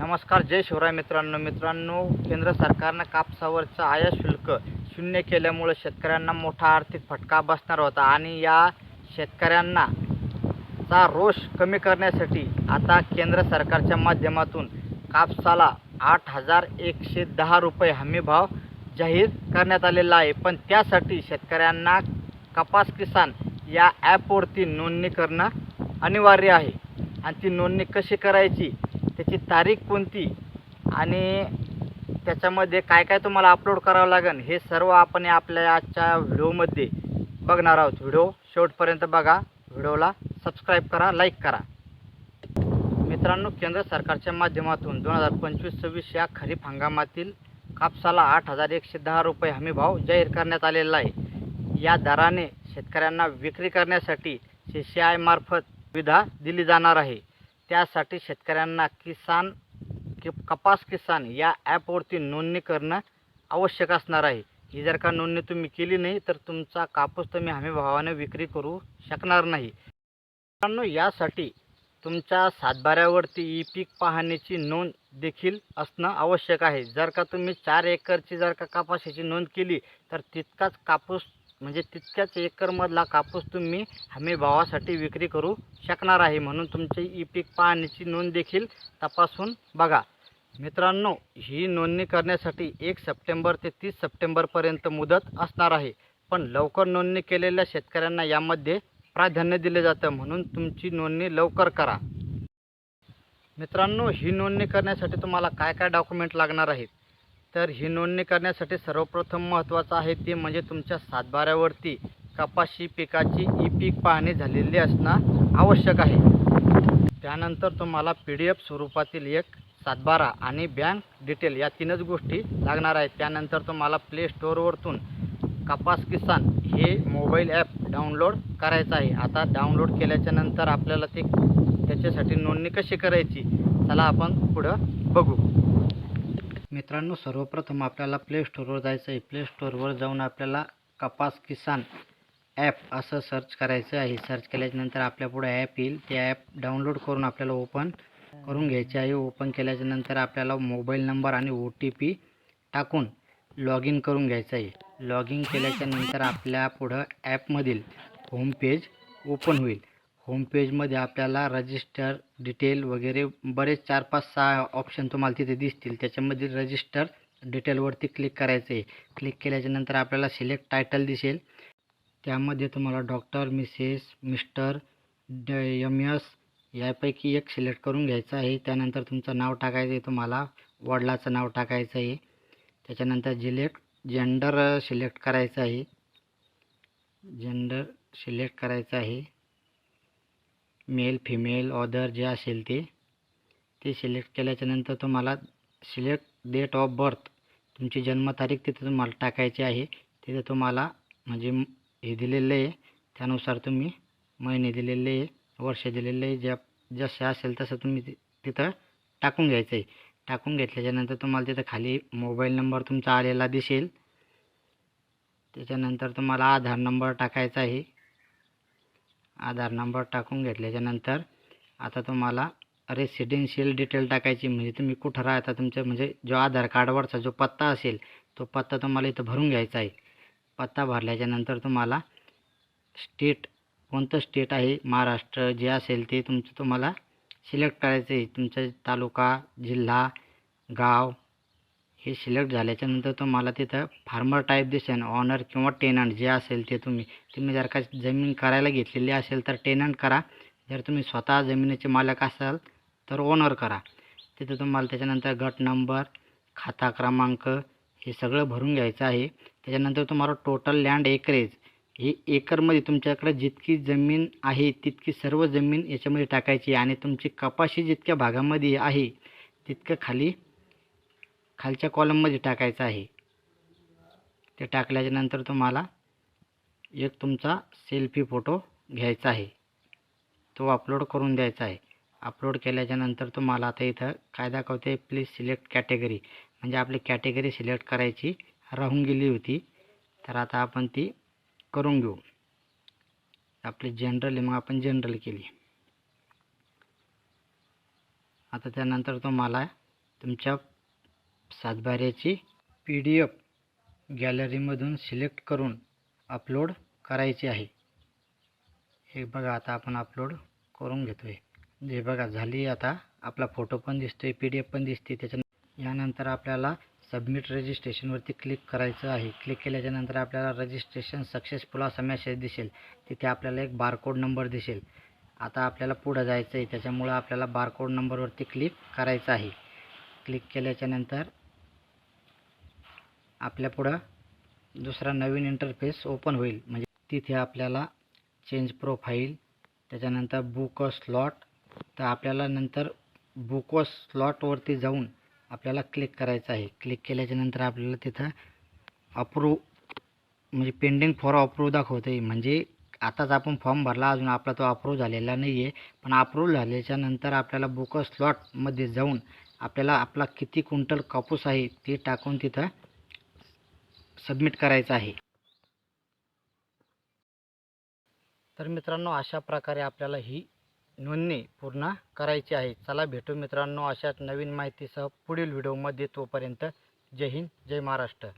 नमस्कार जय शिवराय मित्रांनो. मित्रांनो केंद्र सरकारनं कापसावरचं आयात शुल्क शून्य केल्यामुळे शेतकऱ्यांना मोठा आर्थिक फटका बसणार होता आणि या शेतकऱ्यांना चा रोष कमी करण्यासाठी आता केंद्र सरकारच्या माध्यमातून कापसाला आठ हजार एकशे दहा रुपये हमी भाव जाहीर करण्यात आलेला आहे. पण त्यासाठी शेतकऱ्यांना कपास किसान या ॲपवरती नोंदणी करणं अनिवार्य आहे. आणि ती नोंदणी कशी करायची? त्याची तारीख कोणती? आणि त्याच्यामध्ये काय काय तुम्हाला अपलोड करावं लागेल? हे सर्व आपण आपल्या आजच्या व्हिडिओमध्ये बघणार आहोत. व्हिडिओ शेवटपर्यंत बघा. व्हिडिओला सबस्क्राईब करा लाईक करा. मित्रांनो केंद्र सरकारच्या माध्यमातून दोन हजार पंचवीस सव्वीस या खरीप हंगामातील कापसाला आठ हजार एकशे दहा रुपये हमी भाव जाहीर करण्यात आलेला आहे. या दराने शेतकऱ्यांना विक्री करण्यासाठी सी सी आयमार्फत सुविधा दिली जाणार आहे. त्यासाठी शेतकऱ्यांना किसान कि कपास किसान या ॲपवरती नोंदणी करणं आवश्यक असणार आहे. ही जर का नोंदणी तुम्ही केली नाही तर तुमचा कापूस तुम्ही हमी भावाने विक्री करू शकणार नाही. मित्रांनो यासाठी तुमच्या सातबाऱ्यावरती ई पीक पाहण्याची नोंद देखील असणं आवश्यक आहे. जर का तुम्ही चार एकरची जर का कापासाची नोंद केली तर तितकाच कापूस म्हणजे तितक्याच एकरमधला कापूस तुम्ही हमी भावासाठी विक्री करू शकणार आहे. म्हणून तुमची ई पीक पाहण्याची नोंद देखील तपासून बघा. मित्रांनो ही नोंदणी करण्यासाठी एक सप्टेंबर ते तीस सप्टेंबरपर्यंत मुदत असणार आहे. पण लवकर नोंदणी केलेल्या शेतकऱ्यांना यामध्ये प्राधान्य दिले जातं. म्हणून तुमची नोंदणी लवकर करा. मित्रांनो ही नोंदणी करण्यासाठी तुम्हाला काय काय डॉक्युमेंट लागणार आहेत? तर ही नोंदणी करण्यासाठी सर्वप्रथम महत्त्वाचं आहे ते म्हणजे तुमच्या सातबाऱ्यावरती कपाशी पिकाची ई पीक पाहणी झालेली असणं आवश्यक आहे. त्यानंतर तुम्हाला पी डी एफ स्वरूपातील एक सातबारा आणि बँक डिटेल या तीनच गोष्टी लागणार आहेत. त्यानंतर तुम्हाला प्ले स्टोअरवरतून कपास किसान हे मोबाईल ॲप डाउनलोड करायचं आहे. आता डाउनलोड केल्याच्यानंतर आपल्याला ते त्याच्यासाठी नोंदणी कशी करायची? चला आपण पुढं बघू. मित्रांनो सर्वप्रथम आपल्याला प्ले स्टोअरवर जायचं आहे प्ले स्टोअरवर जाऊन आपल्याला कपास किसान ॲप असं सर्च करायचं आहे. सर्च केल्याच्यानंतर आपल्यापुढे ॲप येईल. ते ॲप डाउनलोड करून आपल्याला ओपन करून घ्यायचे आहे. ओपन केल्याच्यानंतर आपल्याला मोबाईल नंबर आणि ओ टी पी टाकून लॉग इन करून घ्यायचं आहे. लॉग इन केल्याच्यानंतर आपल्या पुढं ॲपमधील होम पेज ओपन होईल. होमपेजमध्ये आपल्याला रजिस्टर डिटेल वगैरे बरेच चार पाच सहा ऑप्शन तुम्हाला तिथे दिसतील. त्याच्यामध्ये रजिस्टर डिटेलवरती क्लिक करायचं आहे क्लिक केल्याच्यानंतर आपल्याला सिलेक्ट टायटल दिसेल. त्यामध्ये तुम्हाला डॉक्टर मिसेस मिस्टर ड एम एस यापैकी एक सिलेक्ट करून घ्यायचं आहे. त्यानंतर तुमचं नाव टाकायचं आहे तुम्हाला वडिलाचं नाव टाकायचं आहे त्याच्यानंतर जिलेक्ट जेंडर सिलेक्ट करायचं आहे. जेंडर सिलेक्ट करायचं आहे. मेल फिमेल ऑदर जे असेल ते ते सिलेक्ट केल्याच्यानंतर तुम्हाला सिलेक्ट डेट ऑफ बर्थ तुमची जन्मतारीख तिथे तुम्हाला टाकायची आहे. तिथे तुम्हाला म्हणजे हे दिलेलं आहे. त्यानुसार तुम्ही महिने दिलेले आहे वर्ष दिलेले आहे ज्या जसं असेल तसं तुम्ही तिथं टाकून घ्यायचं आहे. टाकून घेतल्याच्यानंतर तुम्हाला तिथं खाली मोबाईल नंबर तुमचा आलेला दिसेल. त्याच्यानंतर तुम्हाला आधार नंबर टाकायचा आहे. आधार नंबर टाकून घेतल्याच्यानंतर आता तुम्हाला रेसिडेन्शियल डिटेल टाकायची म्हणजे तुम्ही कुठं राहता तुमचं म्हणजे जो आधार कार्डवरचा जो पत्ता असेल तो पत्ता तुम्हाला इथं भरून घ्यायचा आहे. पत्ता भरल्याच्यानंतर तुम्हाला स्टेट कोणतं स्टेट आहे महाराष्ट्र जे असेल ते तुमचं तुम्हाला सिलेक्ट करायचं आहे. तुमचा तालुका जिल्हा गाव हे सिलेक्ट झाल्याच्यानंतर तुम्हाला तिथं फार्मर टाईप दिसेल ऑनर किंवा टेनंट जे असेल ते तुम्ही. तुम्ही जर का जमीन करायला घेतलेली असेल तर टेनंट करा. जर तुम्ही स्वतः जमिनीचे मालक असाल तर ओनर करा. तिथं तुम्हाला त्याच्यानंतर गट नंबर खाता क्रमांक हे सगळं भरून घ्यायचं आहे. त्याच्यानंतर तुम्हाला टोटल लँड एकरेज हे एकरमध्ये तुमच्याकडे जितकी जमीन आहे तितकी सर्व जमीन याच्यामध्ये टाकायची आणि तुमची कपाशी जितक्या भागामध्ये आहे तितकं खाली खालच्या कॉलममध्ये टाकायचं आहे. ते टाकल्याच्यानंतर तुम्हाला एक तुमचा सेल्फी फोटो घ्यायचा आहे. तो अपलोड करून द्यायचा आहे. अपलोड केल्याच्यानंतर तुम्हाला आता इथं काय दाखवते प्लीज सिलेक्ट कॅटेगरी म्हणजे आपली कॅटेगरी सिलेक्ट करायची राहून गेली होती. तर आता आपण ती करून घेऊ. आपली जनरल मग आपण जनरल केली. आता त्यानंतर तुम्हाला तुमच्या सातबाऱ्याची पी डी एफ गॅलरीमधून सिलेक्ट करून अपलोड करायची आहे. हे बघा आता आपण अपलोड करून घेतो आहे जे बघा झाली आता आपला फोटो पण दिसतो आहे पी डी एफ पण दिसते. त्याच्या यानंतर आपल्याला सबमिट रजिस्ट्रेशनवरती क्लिक करायचं आहे. क्लिक केल्याच्यानंतर आपल्याला रजिस्ट्रेशन सक्सेसफुल असा मेसेज दिसेल. तिथे आपल्याला एक बारकोड नंबर दिसेल. आता आपल्याला पुढं जायचं आहे त्याच्यामुळं आपल्याला बारकोड नंबरवरती क्लिक करायचं आहे. क्लिक केल्याच्यानंतर आपल्या पुढं दुसरा नवीन इंटरफेस ओपन होईल. म्हणजे तिथे आपल्याला चेंज प्रोफाईल त्याच्यानंतर बुक अ स्लॉट तर आपल्याला नंतर बुक अ स्लॉटवरती जाऊन आपल्याला क्लिक करायचं आहे. क्लिक केल्याच्यानंतर आपल्याला तिथं अप्रूव म्हणजे पेंडिंग फॉर अप्रूव्ह दाखवतं आहे म्हणजे आताच आपण फॉर्म भरला अजून आपला तो अप्रूव्ह झालेला नाही आहे पण अप्रूव्ह झाल्याच्यानंतर आपल्याला बुक स्लॉटमध्ये जाऊन आपल्याला आपला किती क्विंटल कापूस आहे ते टाकून तिथं सबमिट करायचं आहे. तर मित्रांनो अशा प्रकारे आपल्याला ही नोंदणी पूर्ण करायची आहे. चला भेटू मित्रांनो अशाच नवीन माहितीसह पुढील व्हिडिओमध्ये तोपर्यंत जय हिंद जय महाराष्ट्र.